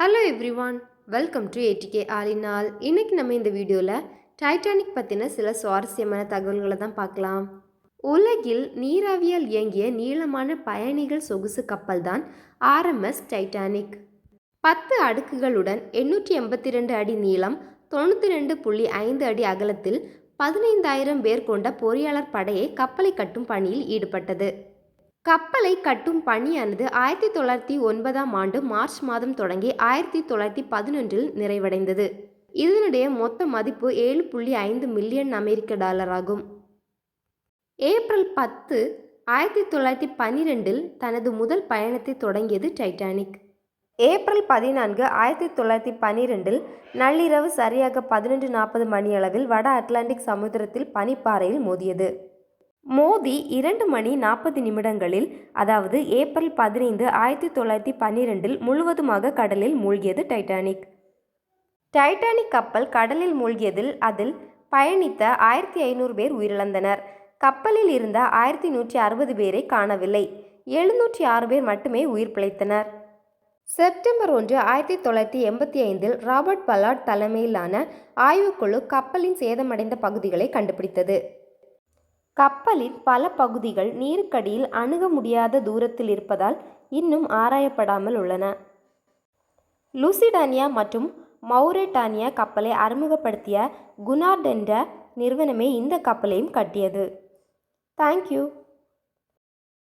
Hello everyone welcome to ATK ஆலினால் இன்றைக்கி நம்ம இந்த வீடியோவில் டைட்டானிக் பற்றின சில சுவாரஸ்யமான தகவல்களை தான் பார்க்கலாம். உலகில் நீராவியால் இயங்கிய நீளமான பயணிகள் சொகுசு கப்பல் தான் ஆர்எம்எஸ் டைட்டானிக் பத்து அடுக்குகளுடன் எண்ணூற்றி எண்பத்தி ரெண்டு அடி நீளம் தொண்ணூற்றி ரெண்டு புள்ளி ஐந்து அடி அகலத்தில் பதினைந்தாயிரம் பேர் கொண்ட பொறியாளர் படையை கப்பலை கட்டும் பணியில் ஈடுபட்டது. கப்பலை கட்டும் பணியானது ஆயிரத்தி தொள்ளாயிரத்தி ஒன்பதாம் ஆண்டு மார்ச் மாதம் தொடங்கி ஆயிரத்தி தொள்ளாயிரத்தி பதினொன்றில் நிறைவடைந்தது. இதனுடைய மொத்த மதிப்பு ஏழு புள்ளி ஐந்து மில்லியன் அமெரிக்க டாலர் ஆகும் ஏப்ரல் பத்து ஆயிரத்தி தொள்ளாயிரத்தி பன்னிரெண்டில் தனது முதல் பயணத்தை தொடங்கியது டைட்டானிக். ஏப்ரல் பதினான்கு ஆயிரத்தி தொள்ளாயிரத்தி பன்னிரெண்டில் நள்ளிரவு சரியாக பதினொன்று நாற்பது மணியளவில் வட அட்லாண்டிக் சமுத்திரத்தில் பனிப்பாறையில் மோதியது. மோதி இரண்டு மணி நாற்பது நிமிடங்களில் அதாவது ஏப்ரல் பதினைந்து ஆயிரத்தி தொள்ளாயிரத்தி பன்னிரெண்டில் முழுவதுமாக கடலில் மூழ்கியது டைட்டானிக். டைட்டானிக் கப்பல் கடலில் மூழ்கியதில் அதில் பயணித்த ஆயிரத்தி ஐநூறு பேர் உயிரிழந்தனர். கப்பலில் இருந்த ஆயிரத்தி நூற்றி அறுபது பேரை காணவில்லை. எழுநூற்றி ஆறு பேர் மட்டுமே உயிர் பிழைத்தனர். செப்டம்பர் ஒன்று ஆயிரத்தி தொள்ளாயிரத்தி எண்பத்தி ஐந்தில் ராபர்ட் பல்லார்ட் தலைமையிலான ஆய்வுக்குழு கப்பலின் சேதமடைந்த பகுதிகளை கண்டுபிடித்தது. கப்பலின் பல பகுதிகள் நீருக்கடியில் அணுக முடியாத தூரத்தில் இருப்பதால் இன்னும் ஆராயப்படாமல் உள்ளன. லூசிடானியா மற்றும் மௌரேட்டானியா கப்பலை அறிமுகப்படுத்திய குனார்ட் என்ற நிறுவனமே இந்த கப்பலையும் கட்டியது. தேங்க்யூ